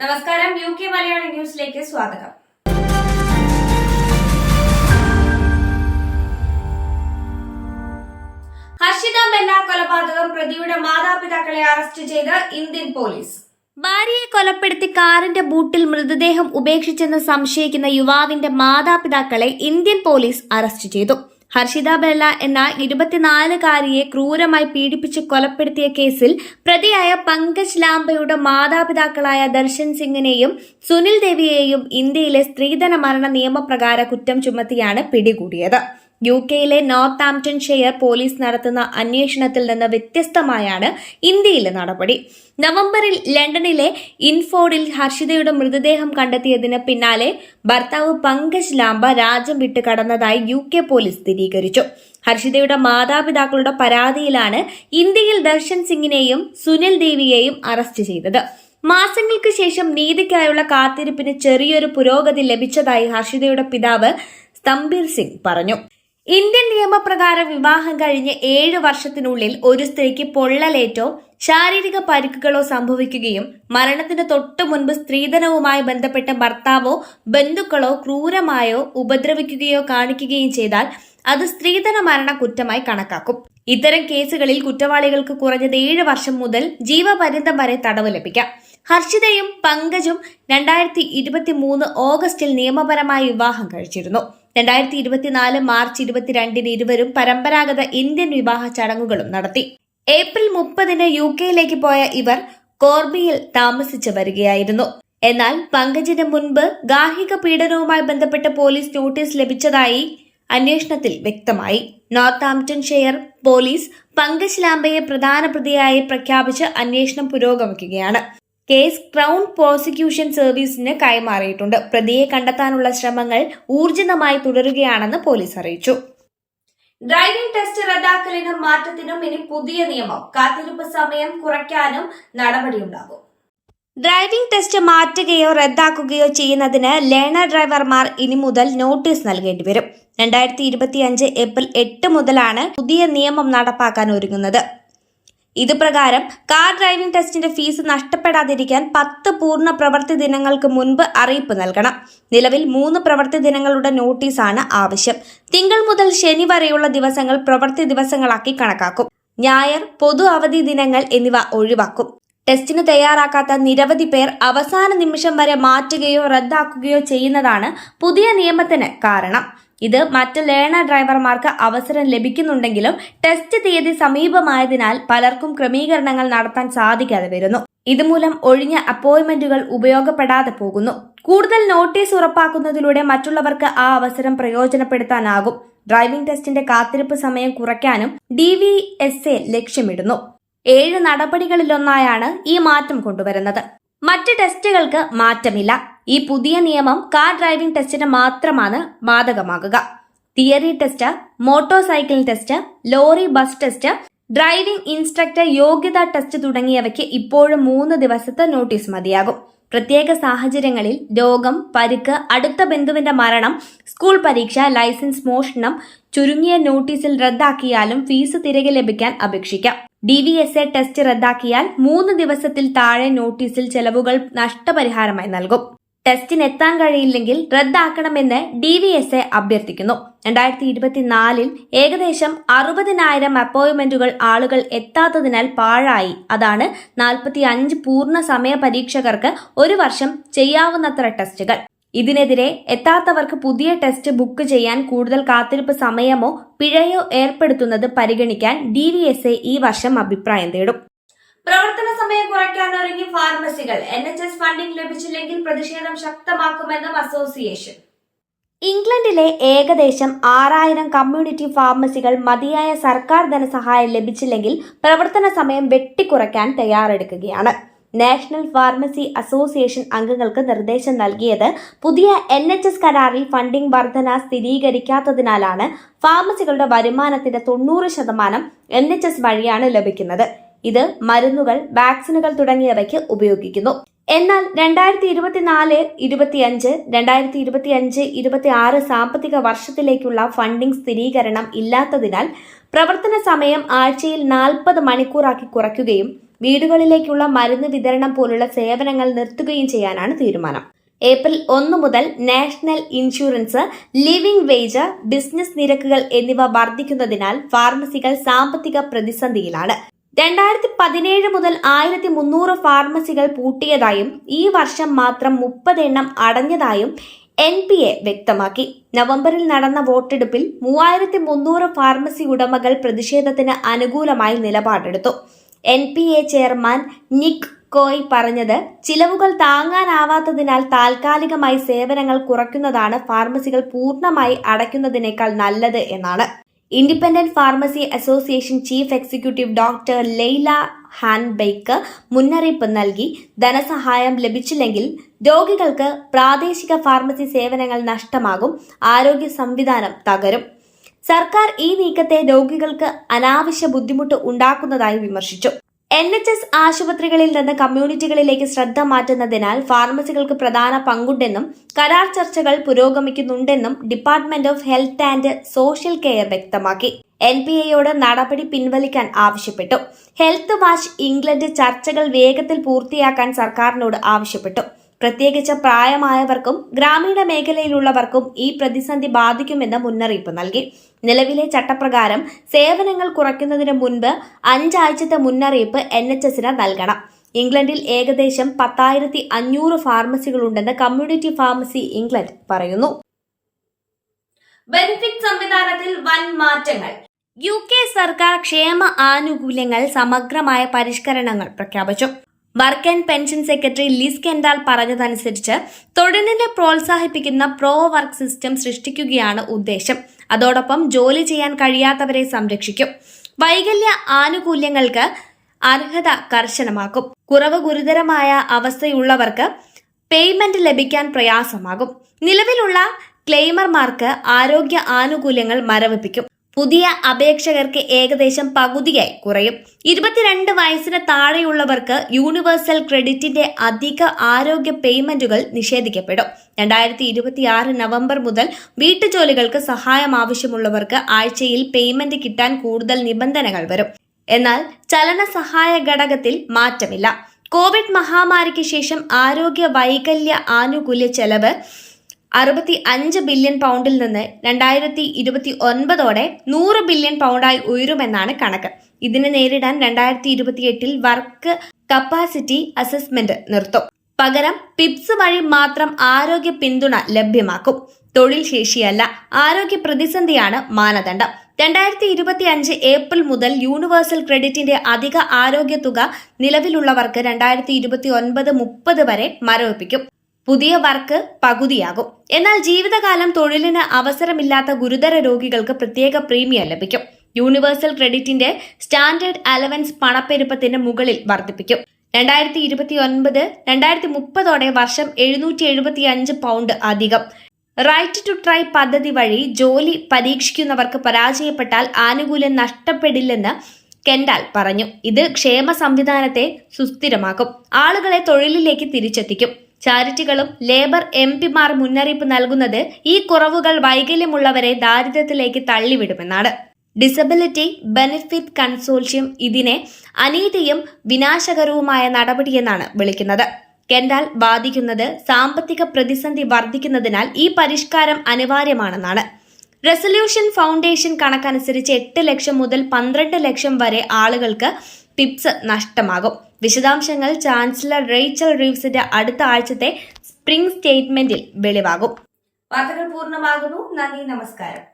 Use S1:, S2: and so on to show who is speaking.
S1: നമസ്കാരം. U K Malayali ന്യൂസിലേക്ക് സ്വാഗതം. ഹർഷിത ബെല്ല കൊലപാതകം പ്രതിയുടെ മാതാപിതാക്കളെ അറസ്റ്റ് ചെയ്ത് ഇന്ത്യൻ പോലീസ്. ഭാര്യയെ കൊലപ്പെടുത്തി കാറിന്റെ ബൂട്ടിൽ മൃതദേഹം ഉപേക്ഷിച്ചെന്ന് സംശയിക്കുന്ന യുവാവിന്റെ മാതാപിതാക്കളെ ഇന്ത്യൻ പോലീസ് അറസ്റ്റ് ചെയ്തു. ഹർഷിത ബെല്ല എന്ന ഇരുപത്തിനാലുകാരിയെ ക്രൂരമായി പീഡിപ്പിച്ച് കൊലപ്പെടുത്തിയ കേസിൽ പ്രതിയായ പങ്കജ് ലാംബയുടെ മാതാപിതാക്കളായ ദർശൻ സിംഗിനെയും സുനിൽ ദേവിയെയും ഇന്ത്യയിലെ സ്ത്രീധന മരണ നിയമപ്രകാര കുറ്റം ചുമത്തിയാണ് പിടികൂടിയത്. യു കെയിലെ നോർത്ത് ആംപ്റ്റൺ ഷെയർ പോലീസ് നടത്തുന്ന അന്വേഷണത്തിൽ നിന്ന് വ്യത്യസ്തമായാണ് ഇന്ത്യയിലെ നടപടി. നവംബറിൽ ലണ്ടനിലെ ഇൻഫോർഡിൽ ഹർഷിതയുടെ മൃതദേഹം കണ്ടെത്തിയതിന് പിന്നാലെ ഭർത്താവ് പങ്കജ് ലാംബ രാജ്യം വിട്ട് കടന്നതായി യു കെ പോലീസ് സ്ഥിരീകരിച്ചു. ഹർഷിതയുടെ മാതാപിതാക്കളുടെ പരാതിയിലാണ് ഇന്ത്യയിൽ ദർശൻ സിംഗിനെയും സുനിൽ ദേവിയെയും അറസ്റ്റ് ചെയ്തത്. മാസങ്ങൾക്ക് ശേഷം നീതിക്കായുള്ള കാത്തിരിപ്പിന് ചെറിയൊരു പുരോഗതി ലഭിച്ചതായി ഹർഷിതയുടെ പിതാവ് സ്തംബീർ സിംഗ് പറഞ്ഞു. ഇന്ത്യൻ നിയമപ്രകാരം വിവാഹം കഴിഞ്ഞ് ഏഴ് വർഷത്തിനുള്ളിൽ ഒരു സ്ത്രീക്ക് പൊള്ളലേറ്റോ ശാരീരിക പരിക്കുകളോ സംഭവിക്കുകയും മരണത്തിന് തൊട്ടു മുൻപ് സ്ത്രീധനവുമായി ബന്ധപ്പെട്ട ഭർത്താവോ ബന്ധുക്കളോ ക്രൂരമായോ ഉപദ്രവിക്കുകയോ കാണിക്കുകയും ചെയ്താൽ അത് സ്ത്രീധന മരണ കുറ്റമായി കണക്കാക്കും. ഇത്തരം കേസുകളിൽ കുറ്റവാളികൾക്ക് കുറഞ്ഞത് ഏഴ് വർഷം മുതൽ ജീവപര്യന്തം വരെ തടവ് ലഭിക്കാം. ഹർഷിതയും പങ്കജും രണ്ടായിരത്തി ഇരുപത്തി മൂന്ന് ഓഗസ്റ്റിൽ നിയമപരമായി വിവാഹം കഴിച്ചിരുന്നു. രണ്ടായിരത്തി ഇരുപത്തിനാല് മാർച്ച് ഇരുപത്തിരണ്ടിന് ഇരുവരും പരമ്പരാഗത ഇന്ത്യൻ വിവാഹ ചടങ്ങുകളും നടത്തി. ഏപ്രിൽ മുപ്പതിന് യു കെയിലേക്ക് പോയ ഇവർ കോർബിയിൽ താമസിച്ചു വരികയായിരുന്നു. എന്നാൽ പങ്കജിന് മുൻപ് ഗാർഹിക പീഡനവുമായി ബന്ധപ്പെട്ട് പോലീസ് നോട്ടീസ് ലഭിച്ചതായി അന്വേഷണത്തിൽ വ്യക്തമായി. Northamptonshire police Pankaj ലാംബയെ പ്രധാന പ്രതിയായി പ്രഖ്യാപിച്ച് അന്വേഷണം പുരോഗമിക്കുകയാണ്. കേസ് ക്രൗൺ പ്രോസിക്യൂഷൻ സർവീസിന് കൈമാറിയിട്ടുണ്ട്. പ്രതിയെ കണ്ടെത്താനുള്ള ശ്രമങ്ങൾ ഊർജിതമായി തുടരുകയാണെന്ന് പോലീസ് അറിയിച്ചു. ഡ്രൈവിംഗ് ടെസ്റ്റ് റദ്ദാക്കലിനും മാറ്റത്തിനും ഇനി പുതിയ നിയമം. കാത്തിരിപ്പ് സമയം കുറയ്ക്കാനും നടപടിയുണ്ടാകും. ഡ്രൈവിംഗ് ടെസ്റ്റ് മാറ്റുകയോ റദ്ദാക്കുകയോ ചെയ്യുന്നതിന് ലേണർ ഡ്രൈവർമാർ ഇനി മുതൽ നോട്ടീസ് നൽകേണ്ടി വരും. രണ്ടായിരത്തി ഇരുപത്തിയഞ്ച് ഏപ്രിൽ എട്ട് മുതലാണ് പുതിയ നിയമം നടപ്പാക്കാൻ ഒരുങ്ങുന്നത്. ഇത് പ്രകാരം കാർ ഡ്രൈവിംഗ് ടെസ്റ്റിന്റെ ഫീസ് നഷ്ടപ്പെടാതിരിക്കാൻ പത്ത് പൂർണ പ്രവൃത്തി ദിനങ്ങൾക്ക് മുൻപ് അറിയിപ്പ് നൽകണം. നിലവിൽ മൂന്ന് പ്രവൃത്തി ദിനങ്ങളുടെ നോട്ടീസാണ് ആവശ്യം. തിങ്കൾ മുതൽ ശനി വരെയുള്ള ദിവസങ്ങൾ പ്രവൃത്തി ദിവസങ്ങളാക്കി കണക്കാക്കും. ഞായർ പൊതു അവധി ദിനങ്ങൾ എന്നിവ ഒഴിവാക്കും. ടെസ്റ്റിന് തയ്യാറാക്കാത്ത നിരവധി പേർ അവസാന നിമിഷം വരെ മാറ്റുകയോ റദ്ദാക്കുകയോ ചെയ്യുന്നതാണ് പുതിയ നിയമത്തിന് കാരണം. ഇത് മറ്റ് ലേണർ ഡ്രൈവർമാർക്ക് അവസരം ലഭിക്കുന്നുണ്ടെങ്കിലും ടെസ്റ്റ് തീയതി സമീപമായതിനാൽ പലർക്കും ക്രമീകരണങ്ങൾ നടത്താൻ സാധിക്കാതെ വരുന്നു. ഇതുമൂലം ഒഴിഞ്ഞ അപ്പോയിന്റ്മെന്റുകൾ ഉപയോഗപ്പെടാതെ പോകുന്നു. കൂടുതൽ നോട്ടീസ് ഉറപ്പാക്കുന്നതിലൂടെ മറ്റുള്ളവർക്ക് ആ അവസരം പ്രയോജനപ്പെടുത്താനാകും. ഡ്രൈവിംഗ് ടെസ്റ്റിന്റെ കാത്തിരിപ്പ് സമയം കുറയ്ക്കാനും ഡി വി എസ് എ ലക്ഷ്യമിടുന്നു. ഏഴ് നടപടികളിലൊന്നായാണ് ഈ മാറ്റം കൊണ്ടുവരുന്നത്. മറ്റ് ടെസ്റ്റുകൾക്ക് മാറ്റമില്ല. ഈ പുതിയ നിയമം കാർ ഡ്രൈവിംഗ് ടെസ്റ്റിന് മാത്രമാണ് ബാധകമാകുക. Theory test motor cycle test lorry bus test driving instructor യോഗ്യതാ ടെസ്റ്റ് തുടങ്ങിയവയ്ക്ക് ഇപ്പോഴും മൂന്ന് ദിവസത്തെ നോട്ടീസ് മതിയാകും. പ്രത്യേക സാഹചര്യങ്ങളിൽ രോഗം പരുക്ക് അടുത്ത ബന്ധുവിന്റെ മരണം സ്കൂൾ പരീക്ഷ ലൈസൻസ് മോഷണം ചുരുങ്ങിയ നോട്ടീസിൽ റദ്ദാക്കിയാലും ഫീസ് തിരികെ ലഭിക്കാൻ അപേക്ഷിക്കാം. D V S A test റദ്ദാക്കിയാൽ മൂന്ന് ദിവസത്തിൽ താഴെ നോട്ടീസിൽ ചെലവുകൾ നഷ്ടപരിഹാരമായി നൽകും. ടെസ്റ്റിന് എത്താൻ കഴിയില്ലെങ്കിൽ റദ്ദാക്കണമെന്ന് ഡി വി എസ് എ അഭ്യർത്ഥിക്കുന്നു. രണ്ടായിരത്തി ഇരുപത്തിനാലിൽ ഏകദേശം അറുപതിനായിരം അപ്പോയിന്റ്മെന്റുകൾ ആളുകൾ എത്താത്തതിനാൽ പാഴായി. അതാണ് നാൽപ്പത്തി അഞ്ച് പൂർണ സമയ പരീക്ഷകർക്ക് ഒരു വർഷം ചെയ്യാവുന്നത്ര ടെസ്റ്റുകൾ. ഇതിനെതിരെ എത്താത്തവർക്ക് പുതിയ ടെസ്റ്റ് ബുക്ക് ചെയ്യാൻ കൂടുതൽ കാത്തിരിപ്പ് സമയമോ പിഴയോ ഏർപ്പെടുത്തുന്നത് പരിഗണിക്കാൻ ഡി ഈ വർഷം അഭിപ്രായം തേടും. പ്രവർത്തന സമയം കുറയ്ക്കാൻ ഒരുങ്ങി ഫാർമസികൾ. എൻ എച്ച് എസ് ഫണ്ടിംഗ് ലഭിച്ചില്ലെങ്കിൽ പ്രതിഷേധം ശക്തമാക്കുമെന്നും അസോസിയേഷൻ. ഇംഗ്ലണ്ടിലെ ഏകദേശം ആറായിരം കമ്മ്യൂണിറ്റി ഫാർമസികൾ മതിയായ സർക്കാർ ധനസഹായം ലഭിച്ചില്ലെങ്കിൽ പ്രവർത്തന സമയം വെട്ടിക്കുറയ്ക്കാൻ തയ്യാറെടുക്കുകയാണ്. നാഷണൽ ഫാർമസി അസോസിയേഷൻ അംഗങ്ങൾക്ക് നിർദ്ദേശം നൽകിയത് പുതിയ എൻ എച്ച് എസ് കരാറിൽ ഫണ്ടിംഗ് വർധന സ്ഥിരീകരിക്കാത്തതിനാലാണ് ഫാർമസികളുടെ വരുമാനത്തിന്റെ തൊണ്ണൂറ് ശതമാനം എൻ എച്ച് എസ് വഴിയാണ് ലഭിക്കുന്നത്. ഇത് മരുന്നുകൾ വാക്സിനുകൾ തുടങ്ങിയവയ്ക്ക് ഉപയോഗിക്കുന്നു. എന്നാൽ രണ്ടായിരത്തി ഇരുപത്തിനാല് ഇരുപത്തിയഞ്ച് രണ്ടായിരത്തി ഇരുപത്തിയഞ്ച് ഇരുപത്തി ആറ് സാമ്പത്തിക വർഷത്തിലേക്കുള്ള ഫണ്ടിംഗ് സ്ഥിരീകരണം ഇല്ലാത്തതിനാൽ പ്രവർത്തന സമയം ആഴ്ചയിൽ നാൽപ്പത് മണിക്കൂറാക്കി കുറയ്ക്കുകയും വീടുകളിലേക്കുള്ള മരുന്ന് വിതരണം പോലുള്ള സേവനങ്ങൾ നിർത്തുകയും ചെയ്യാനാണ് തീരുമാനം. ഏപ്രിൽ ഒന്ന് മുതൽ national insurance living wage business നിരക്കുകൾ എന്നിവ വർദ്ധിക്കുന്നതിനാൽ ഫാർമസികൾ സാമ്പത്തിക പ്രതിസന്ധിയിലാണ്. രണ്ടായിരത്തി പതിനേഴ് മുതൽ ആയിരത്തി മുന്നൂറ് ഫാർമസികൾ പൂട്ടിയതായും ഈ വർഷം മാത്രം മുപ്പത് എണ്ണം അടഞ്ഞതായും എൻ പി എ വ്യക്തമാക്കി. നവംബറിൽ നടന്ന വോട്ടെടുപ്പിൽ മൂവായിരത്തി മുന്നൂറ് ഫാർമസി ഉടമകൾ പ്രതിഷേധത്തിന് അനുകൂലമായി നിലപാടെടുത്തു. N P A chairman Nick Kaye പറഞ്ഞത് ചിലവുകൾ താങ്ങാനാവാത്തതിനാൽ താൽക്കാലികമായി സേവനങ്ങൾ കുറയ്ക്കുന്നതാണ് ഫാർമസികൾ പൂർണമായി അടയ്ക്കുന്നതിനേക്കാൾ നല്ലത് എന്നാണ്. Independent pharmacy association chief executive doctor Leyla Hanbeck മുന്നറിയിപ്പ് നൽകി ധനസഹായം ലഭിച്ചില്ലെങ്കിൽ രോഗികൾക്ക് പ്രാദേശിക ഫാർമസി സേവനങ്ങൾ നഷ്ടമാകും ആരോഗ്യ സംവിധാനം തകരും. സർക്കാർ ഈ നീക്കത്തെ രോഗികൾക്ക് അനാവശ്യ ബുദ്ധിമുട്ട് ഉണ്ടാക്കുന്നതായി വിമർശിച്ചു. എൻ എച്ച് എസ് ആശുപത്രികളിൽ നിന്ന് കമ്മ്യൂണിറ്റികളിലേക്ക് ശ്രദ്ധ മാറ്റുന്നതിനാൽ ഫാർമസികൾക്ക് പ്രധാന പങ്കുണ്ടെന്നും കരാർ ചർച്ചകൾ പുരോഗമിക്കുന്നുണ്ടെന്നും department of health and social care വ്യക്തമാക്കി. എൻ പി എയോട് നടപടി പിൻവലിക്കാൻ ആവശ്യപ്പെട്ടു. ഹെൽത്ത് വാച്ച് ഇംഗ്ലണ്ട് ചർച്ചകൾ വേഗത്തിൽ പൂർത്തിയാക്കാൻ സർക്കാരിനോട് ആവശ്യപ്പെട്ടു. പ്രത്യേകിച്ച് പ്രായമായവർക്കും ഗ്രാമീണ മേഖലയിലുള്ളവർക്കും ഈ പ്രതിസന്ധി ബാധിക്കുമെന്ന് മുന്നറിയിപ്പ് നൽകി. നിലവിലെ ചട്ടപ്രകാരം സേവനങ്ങൾ കുറയ്ക്കുന്നതിന് മുൻപ് അഞ്ചാഴ്ചത്തെ മുന്നറിയിപ്പ് എൻ എച്ച് എസിന് നൽകണം. ഇംഗ്ലണ്ടിൽ ഏകദേശം പത്തായിരത്തി അഞ്ഞൂറ് ഫാർമസികളുണ്ടെന്ന് കമ്മ്യൂണിറ്റി ഫാർമസി ഇംഗ്ലണ്ട് പറയുന്നു. ബെനിഫിറ്റ് സംവിധാനത്തിൽ വൻ മാറ്റങ്ങൾ. യു കെ സർക്കാർ ക്ഷേമ ആനുകൂല്യങ്ങൾ സമഗ്രമായ പരിഷ്കരണങ്ങൾ പ്രഖ്യാപിച്ചു. Work and pension secretary Liz Kendall പറഞ്ഞതനുസരിച്ച് തൊഴിലിനെ പ്രോത്സാഹിപ്പിക്കുന്ന പ്രോ വർക്ക് സിസ്റ്റം സൃഷ്ടിക്കുകയാണ് ഉദ്ദേശം. അതോടൊപ്പം ജോലി ചെയ്യാൻ കഴിയാത്തവരെ സംരക്ഷിക്കും. വൈകല്യ ആനുകൂല്യങ്ങൾക്ക് അർഹത കർശനമാക്കും. കുറവ് ഗുരുതരമായ അവസ്ഥയുള്ളവർക്ക് പേയ്മെന്റ് ലഭിക്കാൻ പ്രയാസമാകും. നിലവിലുള്ള ക്ലെയിമർമാർക്ക് ആരോഗ്യ ആനുകൂല്യങ്ങൾ മരവിപ്പിക്കും. പുതിയ അപേക്ഷകർക്ക് ഏകദേശം പകുതിയായി കുറയും. ഇരുപത്തിരണ്ട് വയസ്സിന് താഴെയുള്ളവർക്ക് യൂണിവേഴ്സൽ ക്രെഡിറ്റിന്റെ അധിക ആരോഗ്യ പേയ്മെന്റുകൾ നിഷേധിക്കപ്പെടും. രണ്ടായിരത്തി ഇരുപത്തിയാറ് നവംബർ മുതൽ വീട്ടുജോലികൾക്ക് സഹായം ആവശ്യമുള്ളവർക്ക് ആഴ്ചയിൽ പേയ്മെന്റ് കിട്ടാൻ കൂടുതൽ നിബന്ധനകൾ വരും. എന്നാൽ ചലന സഹായ ഘടകത്തിൽ മാറ്റമില്ല. കോവിഡ് മഹാമാരിക്ക് ശേഷം ആരോഗ്യ വൈകല്യ ആനുകൂല്യ ചെലവ് അറുപത്തി അഞ്ച് ബില്യൺ പൗണ്ടിൽ നിന്ന് രണ്ടായിരത്തി ഇരുപത്തി ഒൻപതോടെ നൂറ് ബില്യൺ പൗണ്ടായി ഉയരുമെന്നാണ് കണക്ക്. ഇതിനെ നേരിടാൻ രണ്ടായിരത്തി ഇരുപത്തി എട്ടിൽ വർക്ക് കപ്പാസിറ്റി അസസ്മെന്റ് നിർത്തും. പകരം പിപ്സ് വഴി മാത്രം ആരോഗ്യ പിന്തുണ ലഭ്യമാക്കും. തൊഴിൽ ശേഷിയല്ല ആരോഗ്യ പ്രതിസന്ധിയാണ് മാനദണ്ഡം. രണ്ടായിരത്തി ഇരുപത്തി അഞ്ച് ഏപ്രിൽ മുതൽ യൂണിവേഴ്സൽ ക്രെഡിറ്റിന്റെ അധിക ആരോഗ്യ തുക നിലവിലുള്ളവർക്ക് രണ്ടായിരത്തി ഇരുപത്തി ഒൻപത് മുപ്പത് വരെ മരവിപ്പിക്കും. പുതിയ വർക്ക് പകുതിയാകും. എന്നാൽ ജീവിതകാലം തൊഴിലിന് അവസരമില്ലാത്ത ഗുരുതര രോഗികൾക്ക് പ്രത്യേക പ്രീമിയം ലഭിക്കും. യൂണിവേഴ്സൽ ക്രെഡിറ്റിന്റെ സ്റ്റാൻഡേർഡ് അലവൻസ് പണപ്പെരുപ്പത്തിന് മുകളിൽ വർദ്ധിപ്പിക്കും. രണ്ടായിരത്തി ഇരുപത്തി ഒൻപത് രണ്ടായിരത്തി മുപ്പതോടെ വർഷം എഴുന്നൂറ്റി എഴുപത്തി അഞ്ച് പൗണ്ട് അധികം. റൈറ്റ് ടു ട്രൈ പദ്ധതി വഴി ജോലി പരീക്ഷിക്കുന്നവർക്ക് പരാജയപ്പെട്ടാൽ ആനുകൂല്യം നഷ്ടപ്പെടില്ലെന്ന് കെൻഡാൽ പറഞ്ഞു. ഇത് ക്ഷേമ സംവിധാനത്തെ സുസ്ഥിരമാക്കും. ആളുകളെ തൊഴിലിലേക്ക് തിരിച്ചെത്തിക്കും. ചാരിറ്റികളും ലേബർ എം പിമാർ മുന്നറിയിപ്പ് നൽകുന്നത് ഈ കുറവുകൾ വൈകല്യമുള്ളവരെ ദാരിദ്ര്യത്തിലേക്ക് തള്ളിവിടുമെന്നാണ്. ഡിസബിലിറ്റി ബെനിഫിറ്റ് കൺസോർഷ്യം ഇതിനെ അനീതിയും വിനാശകരവുമായ നടപടിയെന്നാണ് വിളിക്കുന്നത്. കെൻഡാൽ ബാധിക്കുന്നത് സാമ്പത്തിക പ്രതിസന്ധി വർദ്ധിക്കുന്നതിനാൽ ഈ പരിഷ്കാരം അനിവാര്യമാണെന്നാണ്. റെസൊല്യൂഷൻ ഫൗണ്ടേഷൻ കണക്കനുസരിച്ച് എട്ട് ലക്ഷം മുതൽ പന്ത്രണ്ട് ലക്ഷം വരെ ആളുകൾക്ക് പിപ്സ് നഷ്ടമാകും. വിശദാംശങ്ങൾ ചാൻസലർ റേച്ചൽ റീവ്സിന്റെ അടുത്ത ആഴ്ചത്തെ സ്പ്രിംഗ് സ്റ്റേറ്റ്മെന്റിൽ വെളിവാകും. വാർത്തകൾ പൂർണമാകുന്നു. നന്ദി നമസ്കാരം.